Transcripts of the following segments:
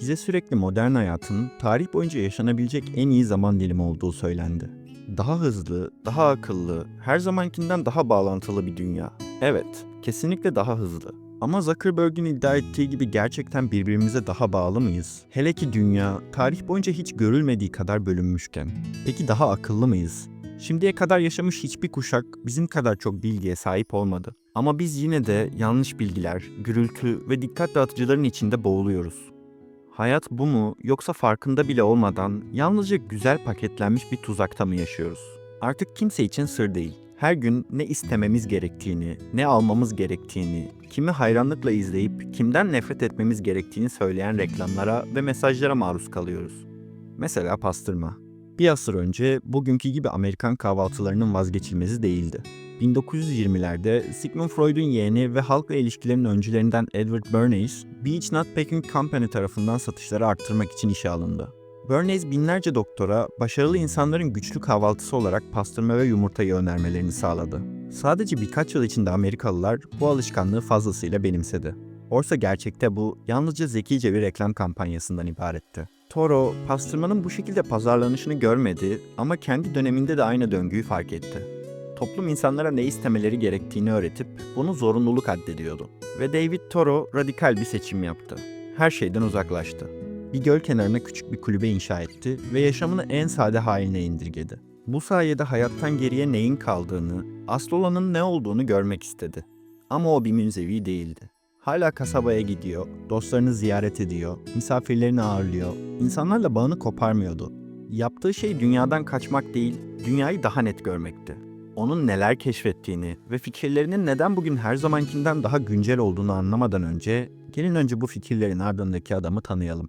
Bize sürekli modern hayatın tarih boyunca yaşanabilecek en iyi zaman dilimi olduğu söylendi. Daha hızlı, daha akıllı, her zamankinden daha bağlantılı bir dünya. Evet, kesinlikle daha hızlı. Ama Zuckerberg'in iddia ettiği gibi gerçekten birbirimize daha bağlı mıyız? Hele ki dünya tarih boyunca hiç görülmediği kadar bölünmüşken. Peki daha akıllı mıyız? Şimdiye kadar yaşamış hiçbir kuşak bizim kadar çok bilgiye sahip olmadı. Ama biz yine de yanlış bilgiler, gürültü ve dikkat dağıtıcıların içinde boğuluyoruz. Hayat bu mu yoksa farkında bile olmadan yalnızca güzel paketlenmiş bir tuzakta mı yaşıyoruz? Artık kimse için sır değil. Her gün ne istememiz gerektiğini, ne almamız gerektiğini, kimi hayranlıkla izleyip kimden nefret etmemiz gerektiğini söyleyen reklamlara ve mesajlara maruz kalıyoruz. Mesela pastırma. Bir asır önce bugünkü gibi Amerikan kahvaltılarının vazgeçilmezi değildi. 1920'lerde Sigmund Freud'un yeğeni ve halkla ilişkilerin öncülerinden Edward Bernays, Beach Nut Packing Company tarafından satışları arttırmak için işe alındı. Bernays binlerce doktora başarılı insanların güçlü kahvaltısı olarak pastırma ve yumurtayı önermelerini sağladı. Sadece birkaç yıl içinde Amerikalılar bu alışkanlığı fazlasıyla benimsedi. Oysa gerçekte bu yalnızca zekice bir reklam kampanyasından ibaretti. Toro, pastırmanın bu şekilde pazarlanışını görmedi ama kendi döneminde de aynı döngüyü fark etti. Toplum insanlara ne istemeleri gerektiğini öğretip bunu zorunluluk addediyordu. Ve David Toro radikal bir seçim yaptı. Her şeyden uzaklaştı. Bir göl kenarına küçük bir kulübe inşa etti ve yaşamını en sade haline indirgedi. Bu sayede hayattan geriye neyin kaldığını, asıl olanın ne olduğunu görmek istedi. Ama o bir münzevi değildi. Hala kasabaya gidiyor, dostlarını ziyaret ediyor, misafirlerini ağırlıyor, insanlarla bağını koparmıyordu. Yaptığı şey dünyadan kaçmak değil, dünyayı daha net görmekti. Onun neler keşfettiğini ve fikirlerinin neden bugün her zamankinden daha güncel olduğunu anlamadan önce, gelin önce bu fikirlerin ardındaki adamı tanıyalım.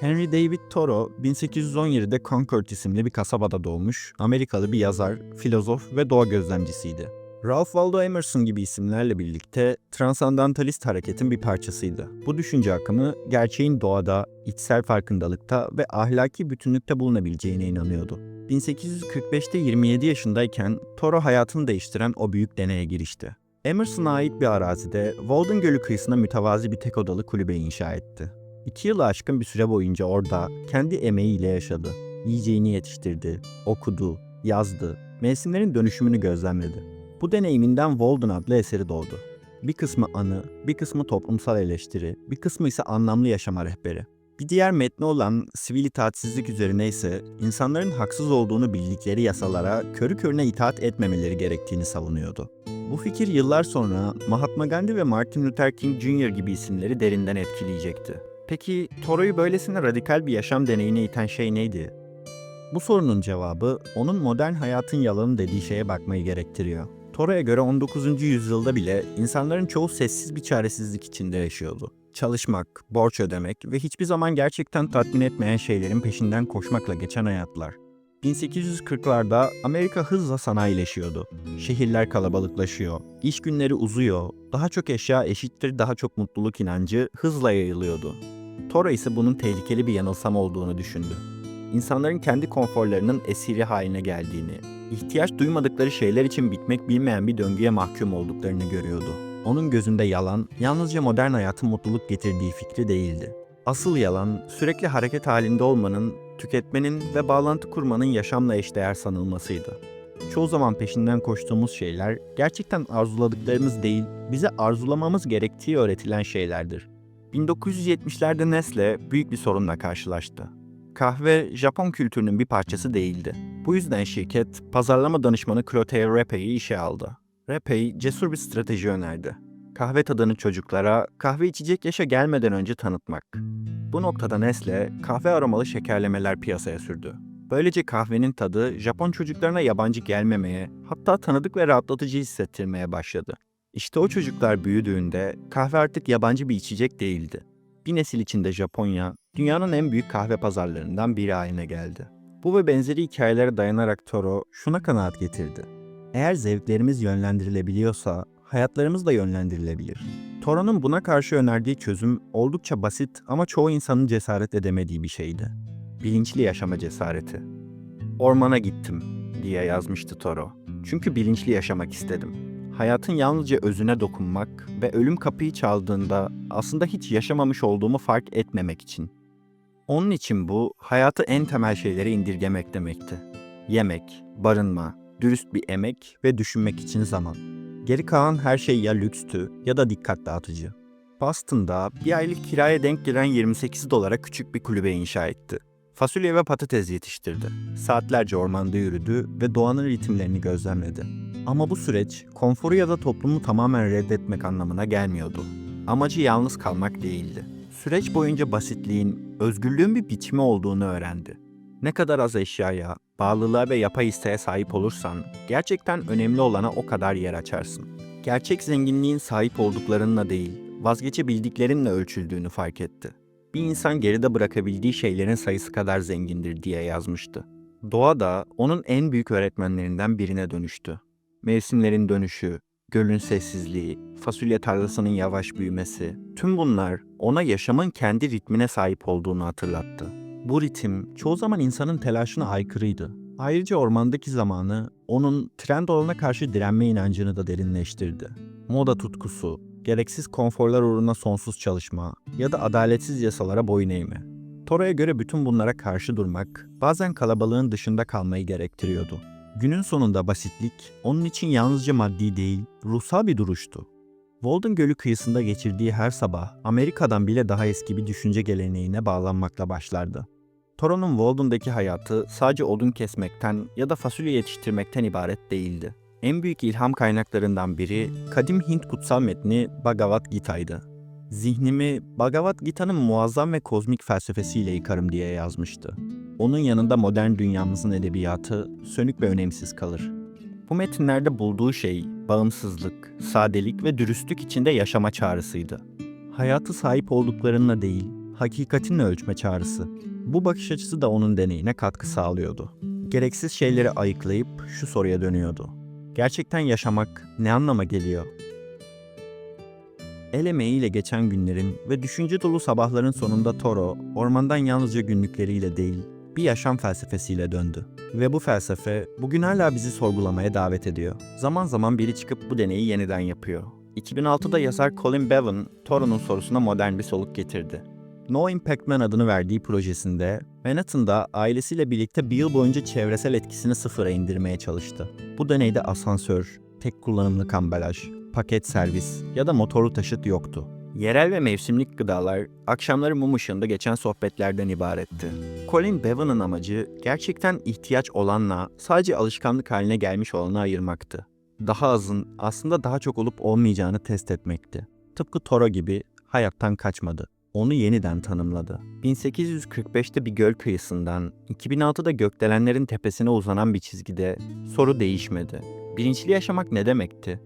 Henry David Thoreau, 1817'de Concord isimli bir kasabada doğmuş, Amerikalı bir yazar, filozof ve doğa gözlemcisiydi. Ralph Waldo Emerson gibi isimlerle birlikte transandantalist hareketin bir parçasıydı. Bu düşünce akımı gerçeğin doğada, içsel farkındalıkta ve ahlaki bütünlükte bulunabileceğine inanıyordu. 1845'te 27 yaşındayken Thoreau hayatını değiştiren o büyük deneye girişti. Emerson'a ait bir arazide Walden Gölü kıyısına mütevazi bir tek odalı kulübe inşa etti. İki yılı aşkın bir süre boyunca orada kendi emeğiyle yaşadı. Yiyeceğini yetiştirdi, okudu, yazdı, mevsimlerin dönüşümünü gözlemledi. Bu deneyiminden Walden adlı eseri doğdu. Bir kısmı anı, bir kısmı toplumsal eleştiri, bir kısmı ise anlamlı yaşama rehberi. Bir diğer metni olan sivil itaatsizlik üzerine ise insanların haksız olduğunu bildikleri yasalara körü körüne itaat etmemeleri gerektiğini savunuyordu. Bu fikir yıllar sonra Mahatma Gandhi ve Martin Luther King Jr. gibi isimleri derinden etkileyecekti. Peki Toro'yu böylesine radikal bir yaşam deneyine iten şey neydi? Bu sorunun cevabı onun modern hayatın yalanı dediği şeye bakmayı gerektiriyor. Toro'ya göre 19. yüzyılda bile insanların çoğu sessiz bir çaresizlik içinde yaşıyordu. Çalışmak, borç ödemek ve hiçbir zaman gerçekten tatmin etmeyen şeylerin peşinden koşmakla geçen hayatlar. 1840'larda Amerika hızla sanayileşiyordu. Şehirler kalabalıklaşıyor, iş günleri uzuyor, daha çok eşya eşittir daha çok mutluluk inancı hızla yayılıyordu. Toro ise bunun tehlikeli bir yanılsam olduğunu düşündü. İnsanların kendi konforlarının esiri haline geldiğini, ihtiyaç duymadıkları şeyler için bitmek bilmeyen bir döngüye mahkum olduklarını görüyordu. Onun gözünde yalan, yalnızca modern hayatın mutluluk getirdiği fikri değildi. Asıl yalan, sürekli hareket halinde olmanın, tüketmenin ve bağlantı kurmanın yaşamla eşdeğer sanılmasıydı. Çoğu zaman peşinden koştuğumuz şeyler, gerçekten arzuladıklarımız değil, bize arzulamamız gerektiği öğretilen şeylerdir. 1970'lerde Nestle büyük bir sorunla karşılaştı. Kahve, Japon kültürünün bir parçası değildi. Bu yüzden şirket, pazarlama danışmanı Clotaire Repey'i işe aldı. Repey, cesur bir strateji önerdi. Kahve tadını çocuklara, kahve içecek yaşa gelmeden önce tanıtmak. Bu noktada Nestle, kahve aromalı şekerlemeler piyasaya sürdü. Böylece kahvenin tadı Japon çocuklarına yabancı gelmemeye, hatta tanıdık ve rahatlatıcı hissettirmeye başladı. İşte o çocuklar büyüdüğünde kahve artık yabancı bir içecek değildi. Bir nesil içinde Japonya, dünyanın en büyük kahve pazarlarından biri haline geldi. Bu ve benzeri hikayelere dayanarak Toro şuna kanaat getirdi. Eğer zevklerimiz yönlendirilebiliyorsa hayatlarımız da yönlendirilebilir. Toro'nun buna karşı önerdiği çözüm oldukça basit ama çoğu insanın cesaret edemediği bir şeydi. Bilinçli yaşama cesareti. Ormana gittim diye yazmıştı Toro. Çünkü bilinçli yaşamak istedim. Hayatın yalnızca özüne dokunmak ve ölüm kapıyı çaldığında aslında hiç yaşamamış olduğumu fark etmemek için. Onun için bu hayatı en temel şeylere indirgemek demekti. Yemek, barınma, dürüst bir emek ve düşünmek için zaman. Geri kalan her şey ya lükstü ya da dikkat dağıtıcı. Boston'da bir aylık kiraya denk gelen 28 dolara küçük bir kulübe inşa etti. Fasulye ve patates yetiştirdi. Saatlerce ormanda yürüdü ve doğanın ritimlerini gözlemledi. Ama bu süreç konforu ya da toplumu tamamen reddetmek anlamına gelmiyordu. Amacı yalnız kalmak değildi. Süreç boyunca basitliğin, özgürlüğün bir biçimi olduğunu öğrendi. Ne kadar az eşyaya, bağlılığa ve yapay isteğe sahip olursan, gerçekten önemli olana o kadar yer açarsın. Gerçek zenginliğin sahip olduklarınla değil, vazgeçebildiklerinle ölçüldüğünü fark etti. Bir insan geride bırakabildiği şeylerin sayısı kadar zengindir diye yazmıştı. Doğa da onun en büyük öğretmenlerinden birine dönüştü. Mevsimlerin dönüşü, gölün sessizliği, fasulye tarlasının yavaş büyümesi, tüm bunlar ona yaşamın kendi ritmine sahip olduğunu hatırlattı. Bu ritim çoğu zaman insanın telaşına aykırıydı. Ayrıca ormandaki zamanı onun trend olana karşı direnme inancını da derinleştirdi. Moda tutkusu, gereksiz konforlar uğruna sonsuz çalışma ya da adaletsiz yasalara boyun eğme. Toro'ya göre bütün bunlara karşı durmak bazen kalabalığın dışında kalmayı gerektiriyordu. Günün sonunda basitlik onun için yalnızca maddi değil, ruhsal bir duruştu. Walden Gölü kıyısında geçirdiği her sabah Amerika'dan bile daha eski bir düşünce geleneğine bağlanmakla başlardı. Toro'nun Walden'daki hayatı sadece odun kesmekten ya da fasulye yetiştirmekten ibaret değildi. En büyük ilham kaynaklarından biri kadim Hint kutsal metni Bhagavad Gita'ydı. Zihnimi Bhagavad Gita'nın muazzam ve kozmik felsefesiyle yıkarım diye yazmıştı. Onun yanında modern dünyamızın edebiyatı sönük ve önemsiz kalır. Bu metinlerde bulduğu şey bağımsızlık, sadelik ve dürüstlük içinde yaşama çağrısıydı. Hayatı sahip olduklarınla değil, hakikatinle ölçme çağrısı. Bu bakış açısı da onun deneyine katkı sağlıyordu. Gereksiz şeyleri ayıklayıp şu soruya dönüyordu. Gerçekten yaşamak ne anlama geliyor? El emeğiyle geçen günlerin ve düşünce dolu sabahların sonunda Toro, ormandan yalnızca günlükleriyle değil, bir yaşam felsefesiyle döndü. Ve bu felsefe bugün hala bizi sorgulamaya davet ediyor. Zaman zaman biri çıkıp bu deneyi yeniden yapıyor. 2006'da yazar Colin Bevan, Toro'nun sorusuna modern bir soluk getirdi. No Impact Man adını verdiği projesinde Manhattan'da ailesiyle birlikte bir yıl boyunca çevresel etkisini sıfıra indirmeye çalıştı. Bu deneyde asansör, tek kullanımlık ambalaj, paket servis ya da motorlu taşıt yoktu. Yerel ve mevsimlik gıdalar, akşamları mum ışığında geçen sohbetlerden ibaretti. Colin Bevan'ın amacı gerçekten ihtiyaç olanla sadece alışkanlık haline gelmiş olanı ayırmaktı. Daha azın aslında daha çok olup olmayacağını test etmekti. Tıpkı Toro gibi hayattan kaçmadı. Onu yeniden tanımladı. 1845'te bir göl kıyısından 2006'da gökdelenlerin tepesine uzanan bir çizgide soru değişmedi. Bilinçli yaşamak ne demekti?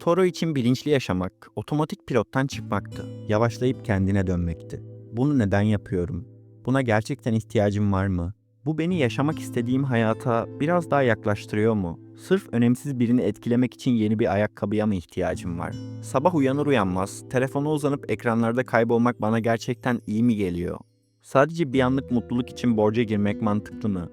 Toro için bilinçli yaşamak, otomatik pilottan çıkmaktı. Yavaşlayıp kendine dönmekti. Bunu neden yapıyorum? Buna gerçekten ihtiyacım var mı? Bu beni yaşamak istediğim hayata biraz daha yaklaştırıyor mu? Sırf önemsiz birini etkilemek için yeni bir ayakkabıya mı ihtiyacım var? Sabah uyanır uyanmaz, telefona uzanıp ekranlarda kaybolmak bana gerçekten iyi mi geliyor? Sadece bir anlık mutluluk için borca girmek mantıklı mı?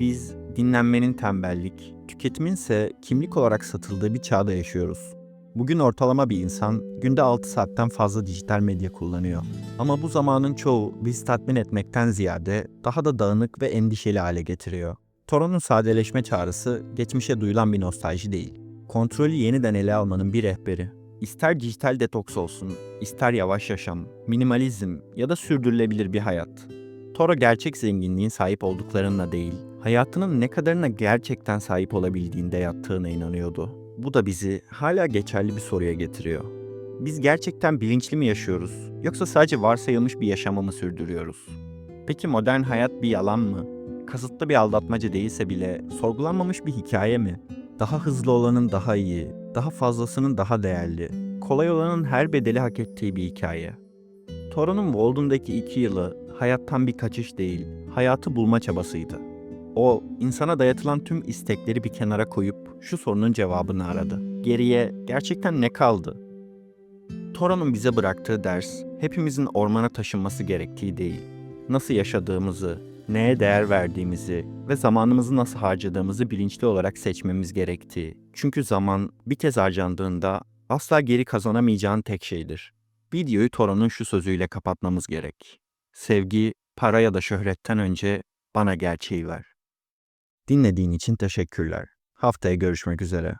Biz dinlenmenin tembellik, tüketimin ise kimlik olarak satıldığı bir çağda yaşıyoruz. Bugün ortalama bir insan günde 6 saatten fazla dijital medya kullanıyor. Ama bu zamanın çoğu bizi tatmin etmekten ziyade daha da dağınık ve endişeli hale getiriyor. Toron'un sadeleşme çağrısı geçmişe duyulan bir nostalji değil. Kontrolü yeniden ele almanın bir rehberi. İster dijital detoks olsun, ister yavaş yaşam, minimalizm ya da sürdürülebilir bir hayat. Toro gerçek zenginliğin sahip olduklarına değil, hayatının ne kadarına gerçekten sahip olabildiğinde yattığına inanıyordu. Bu da bizi hala geçerli bir soruya getiriyor. Biz gerçekten bilinçli mi yaşıyoruz yoksa sadece varsayılmış bir yaşamı mı sürdürüyoruz? Peki modern hayat bir yalan mı? Kasıtlı bir aldatmaca değilse bile sorgulanmamış bir hikaye mi? Daha hızlı olanın daha iyi, daha fazlasının daha değerli, kolay olanın her bedeli hak ettiği bir hikaye. Toron'un Walden'daki iki yılı hayattan bir kaçış değil, hayatı bulma çabasıydı. O, insana dayatılan tüm istekleri bir kenara koyup şu sorunun cevabını aradı. Geriye gerçekten ne kaldı? Toron'un bize bıraktığı ders, hepimizin ormana taşınması gerektiği değil, nasıl yaşadığımızı, neye değer verdiğimizi ve zamanımızı nasıl harcadığımızı bilinçli olarak seçmemiz gerektiği. Çünkü zaman bir kez harcandığında asla geri kazanamayacağın tek şeydir. Videoyu Toron'un şu sözüyle kapatmamız gerek. Sevgi, para ya da şöhretten önce bana gerçeği ver. Dinlediğin için teşekkürler. Haftaya görüşmek üzere.